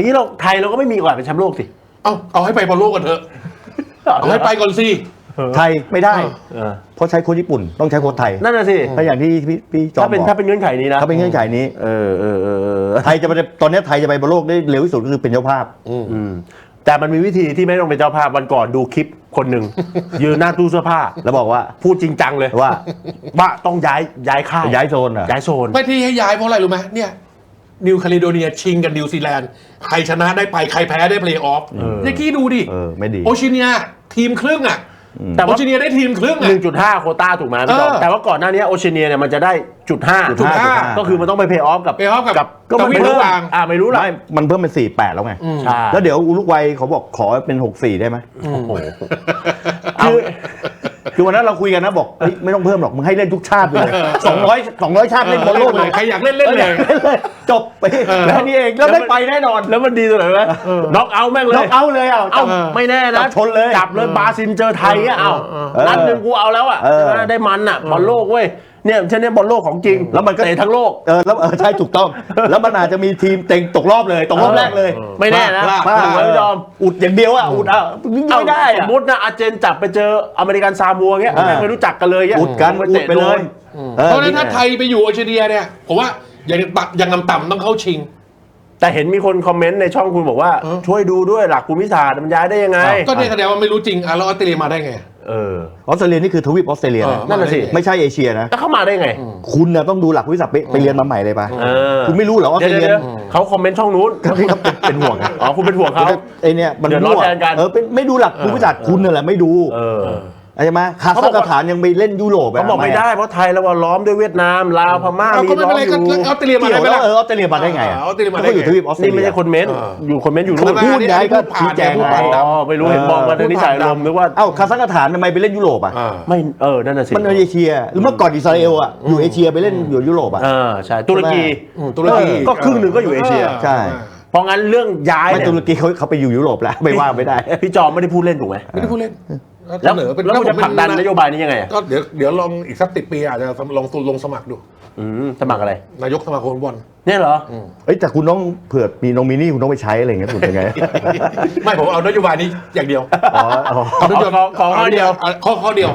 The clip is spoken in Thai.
อย่างนี้เราไทยเราก็ไม่มีโอกาสเป็นแชมป์โลกสิเอาเอาให้ไปบอลโลกกันเถอะเอาให้ไปก่อนสิ ไทยไม่ได้ เออเพราะใช้โค้ชญี่ปุ่นต้องใช้โค้ชไทยนั่นน่ะสิถ้าอย่างที่พี่พี่จอมถ้าเป็นบอกถ้าเป็นเงื่อนไขนี้นะถ้าเป็นเงื่อนไขนี้ เออเออเออเออไทยจะไปตอนนี้ไทยจะไปบอลโลกได้เร็วที่สุดก็คือเป็นเจ้าภาพ อืมแต่มันมีวิธีที่ไม่ต้องเป็นเจ้าภาพวันก่อนดูคลิปคนหนึ่ง ยืนหน้าตู้เสื้อผ้า แล้วบอกว่าพูดจริงจังเลยว่าว่าต้องย้ายย้ายค่ายย้ายโซนอะย้ายโซน ไม่ที่ให้ย้ายเพราะอะไรรู้ไหมเนี่ย นิวคาลิโดเนียชิงกับนิวซีแลนด์ใครชนะได้ไปใครแพ้ได้เพลย์ออฟเออเมื่อกี้ดูดิเออไม่ดี โอชิเนียทีมครึ่งอะแต่โอว่าชิเนียได้ทีมครึ่งอะ 1.5 โควต้าถูกไหมพี่จอมเออแต่ว่าก่อนหน้านี้โอเชียเนียเนี่ยมันจะได้จุดห้าจุดห้า ก็คือมันต้องไปเพย์ออฟกับ play off กับก็มันกับวินเพิ่มระหว่าง อ่าไม่รู้ละไม่มันเพิ่มเป็นสี่แปดแล้วไง ใช่แล้วเดี๋ยวอุรุกวัยเขาบอกขอเป็นหกสี่ได้ไหมโอ้โหคือ คือวันนั้นเราคุยกันนะบอกเฮ้ยไม่ต้องเพิ่มหรอกมึงให้เล่นทุกชาติไปเลยสองร้อยสองร้อยชาติเล่นบอลโลกเลย ใครอยากเล่นเล่นเลย จบไปแล้วนี่เองแล้วได้ไปแน่นอน แล้วมันดีตรงไหนไหมน็อกเอาท์แม่งเลยน็อกเอาท์เลยอะเอ้าไม่แน่นะจับชนเลยจับเลยบราซิลเจอไทยอะเอ้าเออนัดหนึ่งกูเอาแล้วอะเออ ใช่ไหมได้มันอะบอลโลกเว้ยเนี่ยเช่นนี้บอลโลกของจริงแล้วมันก็ เตะทั้งโลก เออแล้วเออใช่ถูกต้อง แล้วมันอาจจะมีทีมเต็งตกรอบเลยตกรอบแรกเลยไม่แน่นะพลาดถูกไหมพี่จอม อุดอย่างเดียวอะอุดอะวิ่งเอ้าไม่ได้สอะมมตินะอาร์เจนจับไปเจออเมริกันซามัวเงี้ยเออไม่รู้จักกันเลยเงี้ยอุดกันไปอุดเตะไปเลยโดนออเพราะฉะนั้นถ้าไทยไปอยู่โอชิเนียเนี่ยผมว่าอย่างต่ำอย่างต่ำๆต้องเข้าชิง แต่เห็นมีคนคอมเมนต์ในช่องคุณบอกว่าเออช่วยดูด้วยหลักภูมิศาสตร์มันย้ายได้ยังไง ก็เนี่ยแสดงว่าไม่รู้จริงอะแล้วออสเตรเลียมาได้ไง เออออสเตรเลียนี่คือทวีปออสเตรเลียเอนะอนั่นน่ะสิ ไม่ใช่เอเชียนะ แล้วเข้ามาได้ไง คุณน่ะต้องดูหลักวิทยาศาสตร์ไปไปเรียนมาใหม่เลยปะเออคุณไม่รู้เหรอออสเดี๋เตยวรเลียเดี๋ยวเขาคอมเมนต์ช่องนู้น ก็ที่เขาเป็นเป็นห่วงอะอ๋อ คุณเป็นห่วงเขา ไอเนี่ยมันเดือดร้อนมั่วแทนกัน เออเป็นไม่ดูหลักภูมิศาสตร์คุณนั่นแหละไม่ดู เออ ใช่ไหมคาเขาซับคอกว่าสถานยังไปเล่นยุโรปะเขาบอกไม่ได้เพราะไทยเราว่าล้อมด้วยเวียดนามลาวพม่าเอามีก็ไม่ล้อเป็นมไรอก็ยู่ออสเตรเลียมาเกี่ได้ยวไหมแล้วล่ะเออออสเตรเลียมาได้ไงอะออสเตรเลียมาเขาได้ก็อยู่ไงทวีปออสเตรนี่เลีไม่ยใช่คนเม้นต์เอออยู่คนเม้นต์อยู่คนนู่นละพูดไงก็ผ่านชี้แจงพูดไงผ่านอ๋อไม่รู้เห็นบอกมาทางนิสัยลมนึกว่าเอ้าคาซัคสถานทำไมไปเล่นยุโรปอะอ่าไม่เออนั่นน่ะสิมันเอเชียหรือเมื่อก่อนอิสราเอลอะอยู่เอเชียไปเล่นอยู่ยุโรปอะเออใช่ตุรกีอืมตุรกีเออก็ครึ่งหนึ่งก็อยู่เอเชียใช่เพราะงั้นเรื่องย้ายไม่เนี่ยตุรกีเขาเขาไปอยู่ยุโรปแล้วไม่ว่าไม่ได้พี่จอมไม่ได้พูดเล่นถูกไหมไม่ได้พูดเล่น แล้วเสนอเป็นแล้วคุณจะผลักดันนโยบายนี้ยังไงอะก็เดี๋ยวเดี๋ยวลองอีกสักสิบปีอาจจะลองลงสมัครดู อืมสมัครอะไร นายกสมาคมฟุตบอล เนี่ยเหรอ เอ้ยแต่คุณต้องเผื่อมีนงมินี่คุณต้องไปใช้อะไรอย่างเงี้ยคุณเป็นไง ไม่ผมเอานโยบายนี้อย่างเดียวอ๋ออ๋อเอานโยบายขอขอข้อเดียวข้อข้อเดียว